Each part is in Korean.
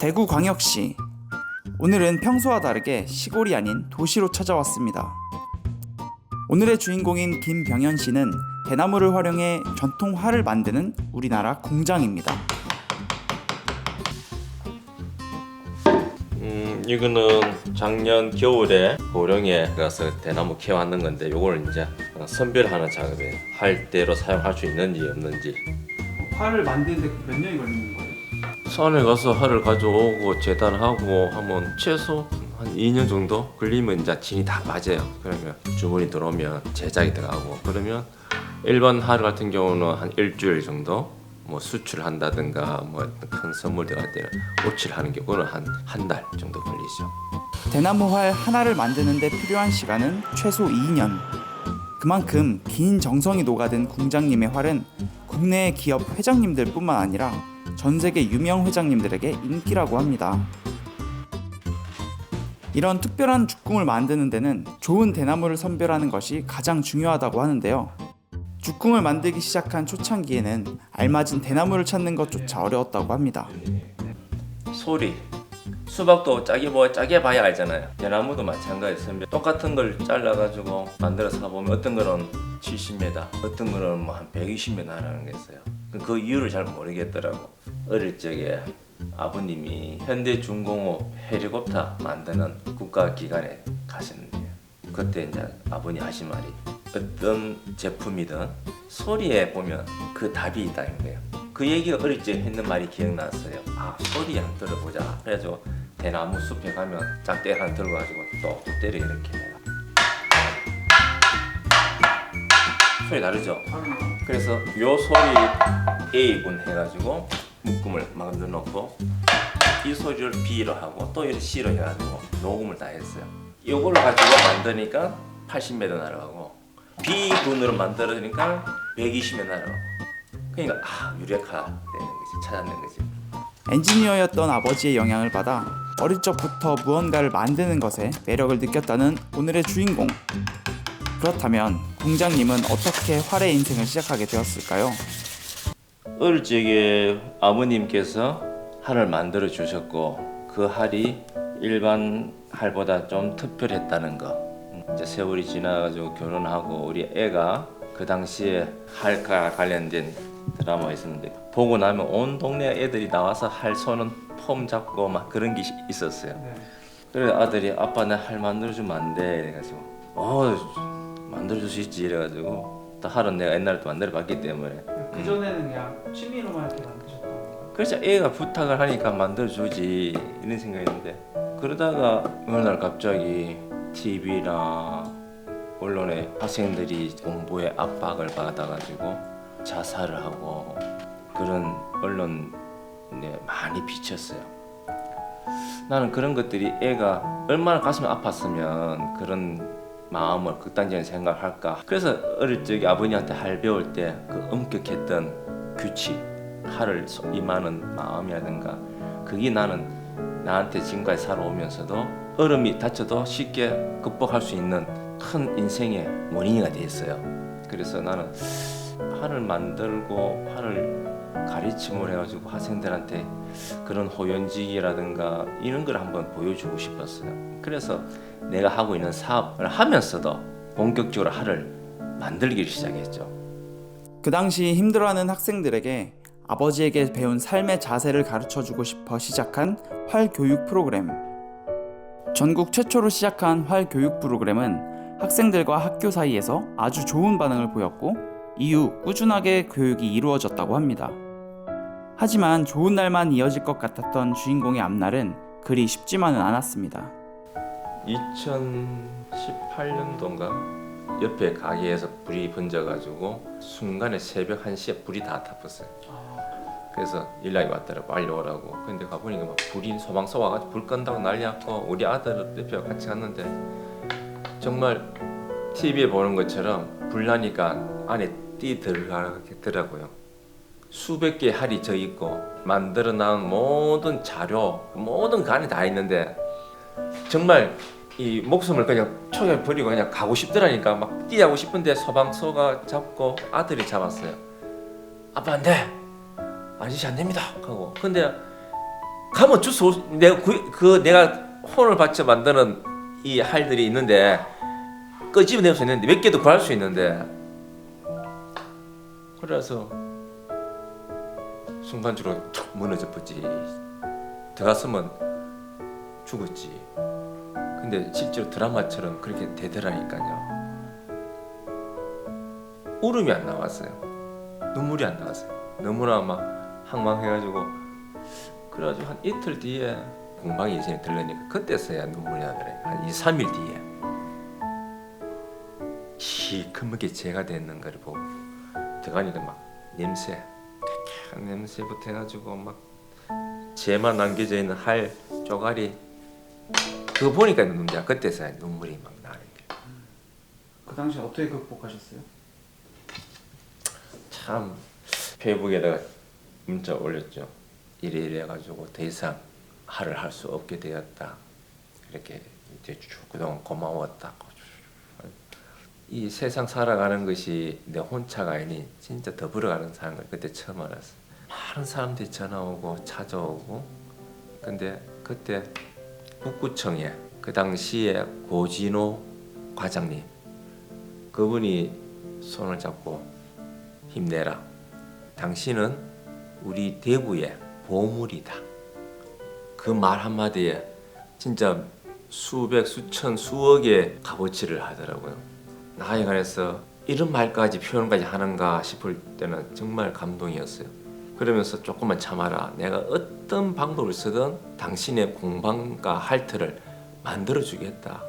대구광역시 오늘은 평소와 다르게 시골이 아닌 도시로 찾아왔습니다. 오늘의 주인공인 김병현 씨는 대나무를 활용해 전통 활을 만드는 우리나라 공장입니다. 음, 이거는 작년 겨울에 고령에 가서 대나무 캐왔는 건데 요걸 이제 선별하는 작업이에요. 할 대로 사용할 수 있는지 없는지. 활을 만드는데 몇 년이 걸리는 거예요? 산에 가서 활을 가져오고 재단하고 하면 최소 한 2년 정도 걸리면 이제 진이 다 맞아요. 그러면 주문이 들어오면 제작이 들어가고 그러면 일반 활 같은 경우는 한 일주일 정도 뭐 수출한다든가 뭐 큰 선물 들어갈 때는 오칠하는 경우는 한 한 달 정도 걸리죠. 대나무 활 하나를 만드는데 필요한 시간은 최소 2년. 그만큼 긴 정성이 녹아든 궁장님의 활은 국내의 기업 회장님들뿐만 아니라 전 세계 유명 회장님들에게 인기라고 합니다. 이런 특별한 죽궁을 만드는 데는 좋은 대나무를 선별하는 것이 가장 중요하다고 하는데요. 죽궁을 만들기 시작한 초창기에는 알맞은 대나무를 찾는 것조차 어려웠다고 합니다. 소리 수박도 짜게 뭐 짜게 봐야 알잖아요 대나무도 마찬가지 선별 똑같은 걸 잘라가지고 만들어서 보면 어떤 거는 70m 어떤 거는 뭐 한 120m라는 게 있어요 그 이유를 잘 모르겠더라고 어릴 적에 아버님이 현대중공업 헬리콥터 만드는 국가기관에 가셨는데요 그때 이제 아버님 하신 말이 어떤 제품이든 소리에 보면 그 답이 있다는 거예요. 그 얘기가 어릴 때 했는 말이 기억났어요. 아 소리 한 들어보자. 그래가지고 대나무 숲에 가면 짝대 하나 들고 가지고 또 때려 이렇게 소리 다르죠? 그래서 요 소리 A군 해가지고 묶음을 만들어 놓고 이 소리를 B로 하고 또 이렇게 C로 해가지고 녹음을 다 했어요. 이걸로 가지고 만드니까 80m 날아가고 B군으로 만들어니까 120m 날아가고 그러니까 아 유레카 되는 거지 찾아낸 거지. 엔지니어였던 아버지의 영향을 받아 어릴 적부터 무언가를 만드는 것에 매력을 느꼈다는 오늘의 주인공. 그렇다면 공장님은 어떻게 활의 인생을 시작하게 되었을까요? 어릴 적에 아버님께서 활을 만들어 주셨고 그 활이 일반 활보다 좀 특별했다는 거. 이제 세월이 지나가지고 결혼하고 우리 애가 그 당시에 활과 관련된 드라마 있었는데 보고 나면 온 동네 애들이 나와서 활 손은 폼 잡고 막 그런 게 있었어요. 그래 아들이 아빠 나활 만들어주면 안돼 이래가지고 어 만들어 줄 수 있지 이래가지고 또 활은 내가 옛날에 또 만들어 봤기 때문에 그 전에는 그냥 취미로만 이렇게 만드셨던? 그래서 애가 부탁을 하니까 만들어 주지 이런 생각했는데 그러다가 어느 날 갑자기 TV나 언론에 학생들이 공부에 압박을 받아가지고 자살을 하고 그런 언론에 많이 비쳤어요. 나는 그런 것들이 애가 얼마나 가슴이 아팠으면 그런 마음을 극단적인 생각을 할까. 그래서 어릴 적에 아버님한테 할 배울 때 그 엄격했던 규칙, 할을 소- 임하는 마음이라든가 그게 나는 나한테 지금까지 살아오면서도 얼음이 다쳐도 쉽게 극복할 수 있는 큰 인생의 원인이 되었어요. 그래서 나는 활을 만들고 활을 가르침을 해가지고 학생들한테 그런 호연지기라든가 이런 걸 한번 보여주고 싶었어요. 그래서 내가 하고 있는 사업을 하면서도 본격적으로 활을 만들기 시작했죠. 그 당시 힘들어하는 학생들에게 아버지에게 배운 삶의 자세를 가르쳐 주고 싶어 시작한 활 교육 프로그램. 전국 최초로 시작한 활 교육 프로그램은 학생들과 학교 사이에서 아주 좋은 반응을 보였고 이후 꾸준하게 교육이 이루어졌다고 합니다. 하지만 좋은 날만 이어질 것 같았던 주인공의 앞날은 그리 쉽지만은 않았습니다. 2018년도인가 옆에 가게에서 불이 번져가지고 순간에 새벽 1시에 불이 다 타버렸어요. 그래서 연락이 왔더라고 빨리 오라고. 근데 가보니까 막 불이 소방서 와가지고 불 끈다고 난리 났고 우리 아들 옆에 같이 갔는데 정말 TV에 보는 것처럼 불 나니까 안에 뛰 들어가겠더라고요. 수백 개의 할이 져 있고 만들어 놓은 모든 자료 모든 간이 다 있는데 정말 이 목숨을 그냥 초에 버리고 그냥 가고 싶더라니까 막 뛰어가고 싶은데 소방서가 잡고 아들이 잡았어요. 아빠 안 돼. 아저씨 안 됩니다. 하고 근데 가면 주소 내가 그, 그 내가 혼을 받쳐 만드는 이 할들이 있는데 끄집어낼 수 있는데 몇 개도 구할 수 있는데. 그래서 순간적으로 툭 무너져 버지. 들어갔으면 죽었지. 근데 실제로 드라마처럼 그렇게 되더라니까요. 울음이 안 나왔어요. 눈물이 안 나왔어요. 너무나 막 황망해가지고. 그래가지고 한 이틀 뒤에 공방이 예전에 들르니까 그때서야 눈물이 나더래 한 2, 3일 뒤에 시커멓게 재가 됐는 걸 보고 들어가니까 막 냄새 퇴쾌한 냄새부터 해가지고 막 재만 남겨져 있는 할 쪼가리 그거 보니까 눈물이 그때서야 눈물이 막 나는 게그 당시 어떻게 극복하셨어요? 참 페이북에다가 문자 올렸죠. 이래 이래 가지고 더 이상 할을 할 수 없게 되었다. 이렇게 이제 쭉 그동안 고마웠다. 이 세상 살아가는 것이 내 혼자가 아니 진짜 더불어가는 사는 걸 그때 처음 알았어. 많은 사람들이 전화 오고 찾아오고 근데 그때 북구청에 그 당시에 고진호 과장님 그분이 손을 잡고 힘내라. 당신은 우리 대구의 보물이다. 그 말 한마디에 진짜 수백, 수천, 수억의 값어치를 하더라고요. 나에 관해서 이런 말까지 표현까지 하는가 싶을 때는 정말 감동이었어요. 그러면서 조금만 참아라. 내가 어떤 방법을 쓰든 당신의 공방과 할트를 만들어 주겠다.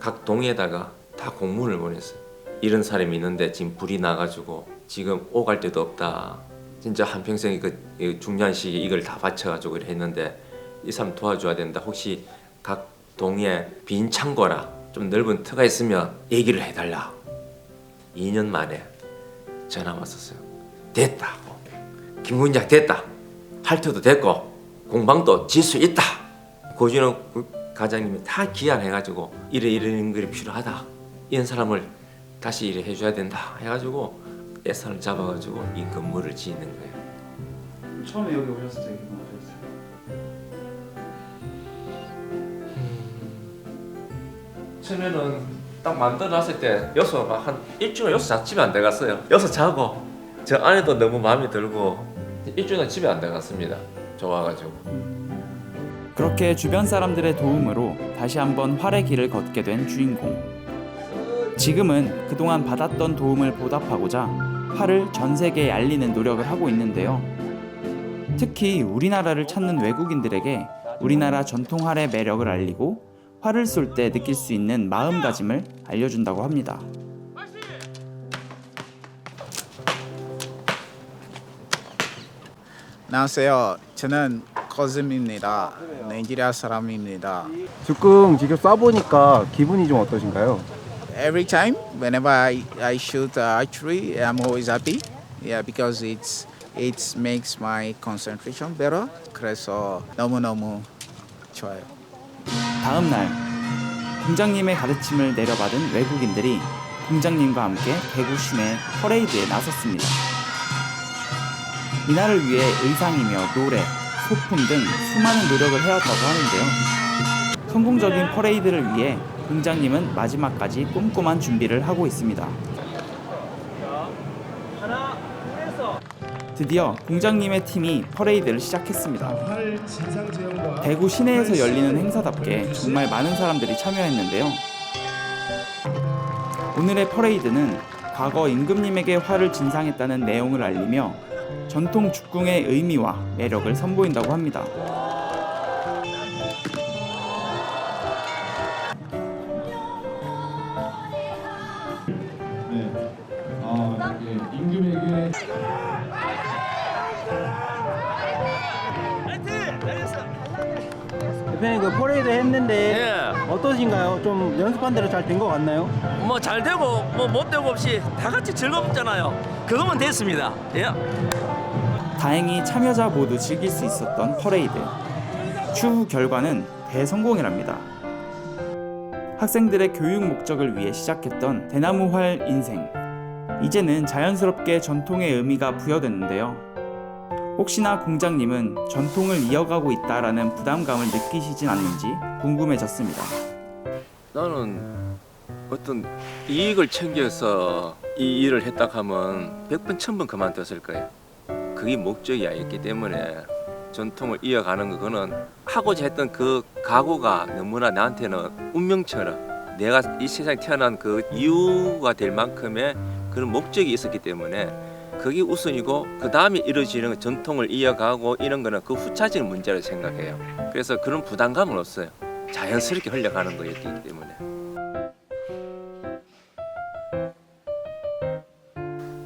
각 동에다가 다 공문을 보냈어요. 이런 사람이 있는데 지금 불이 나가지고 지금 오갈 데도 없다. 진짜 한 평생 그이 중요한 시기에 이걸 다 바쳐가지고 이렇게 했는데 이 사람 도와줘야 된다. 혹시 각 동에 빈 창고라 좀 넓은 터가 있으면 얘기를 해달라. 2년 만에 전화 왔었어요. 됐다고. 김군장 됐다. 할터도 됐고 공방도 질 수 있다. 고진호 그 과장님이 다 기한해가지고 이래 이런 글이 필요하다. 이런 사람을 다시 일해 해줘야 된다 해가지고 예산을 잡아가지고 이 건물을 짓는 거예요. 처음에 여기 오셨을 때 처음에는 딱 만들어놨을 때 여섯 막한 일주일 여섯 자 집에 안 들어갔어요. 여섯 자고 저 안에도 너무 마음에 들고 일주일은 집에 안 들어갔습니다. 좋아가지고. 그렇게 주변 사람들의 도움으로 다시 한번 활의 길을 걷게 된 주인공. 지금은 그동안 받았던 도움을 보답하고자 활을 전 세계에 알리는 노력을 하고 있는데요. 특히 우리나라를 찾는 외국인들에게 우리나라 전통 활의 매력을 알리고 활을 쏠 때 느낄 수 있는 마음가짐을 알려준다고 합니다. 안녕하세요. 저는 거즘입니다. 나이지리아 사람입니다. 죽궁 직접 쏴보니까 기분이 좀 어떠신가요? Every time, whenever I, I shoot uh, archery, I'm always happy. Yeah, because it's it makes my concentration better. 그래서 너무 너무 좋아요. 다음 날 공장님의 가르침을 내려받은 외국인들이 공장님과 함께 대구 시내 퍼레이드에 나섰습니다. 이날을 위해 의상이며 노래, 소품 등 수많은 노력을 해왔다고 하는데요. 성공적인 퍼레이드를 위해 공장님은 마지막까지 꼼꼼한 준비를 하고 있습니다. 드디어 공장님의 팀이 퍼레이드를 시작했습니다. 대구 시내에서 열리는 행사답게 정말 많은 사람들이 참여했는데요. 오늘의 퍼레이드는 과거 임금님에게 화를 진상했다는 내용을 알리며 전통 죽궁의 의미와 매력을 선보인다고 합니다. 대표님 그 퍼레이드 했는데 예, 어떠신가요? 좀 연습한 대로 잘 된 것 같나요? 뭐 잘 되고 뭐 못 되고 없이 다 같이 즐겁잖아요. 그거면 됐습니다. 예. 다행히 참여자 모두 즐길 수 있었던 퍼레이드. 추후 결과는 대성공이랍니다. 학생들의 교육 목적을 위해 시작했던 대나무활 인생. 이제는 자연스럽게 전통의 의미가 부여됐는데요. 혹시나 공장님은 전통을 이어가고 있다라는 부담감을 느끼시진 않는지 궁금해졌습니다. 나는 어떤 이익을 챙겨서 이 일을 했다 하면 100번 1000번 그만뒀을 거예요. 그게 목적이 아니기 때문에 전통을 이어가는 그거는 하고자 했던 그 각오가 너무나 나한테는 운명처럼 내가 이 세상에 태어난 그 이유가 될 만큼의 그런 목적이 있었기 때문에 그게 우선이고 그 다음에 이루어지는 전통을 이어가고 이런 거는 그 후차적인 문제로 생각해요. 그래서 그런 부담감은 없어요. 자연스럽게 흘러가는 거였기 때문에.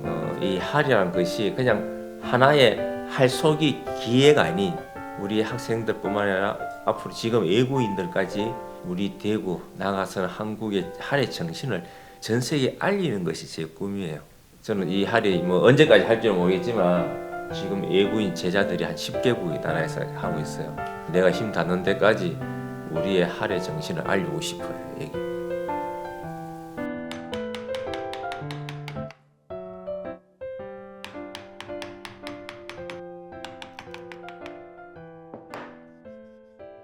어, 이 할이라는 것이 그냥 하나의 할 속이 기회가 아닌 우리 학생들뿐만 아니라 앞으로 지금 외국인들까지 우리 대구 나가서는 한국의 할의 정신을 전 세계에 알리는 것이 제 꿈이에요. 저는 이 할이 뭐 언제까지 할지는 모르겠지만 지금 외국인 제자들이 한 10개국의 나라에서 하고 있어요. 내가 힘 닿는 데까지 우리의 할의 정신을 알리고 싶어요. 여기.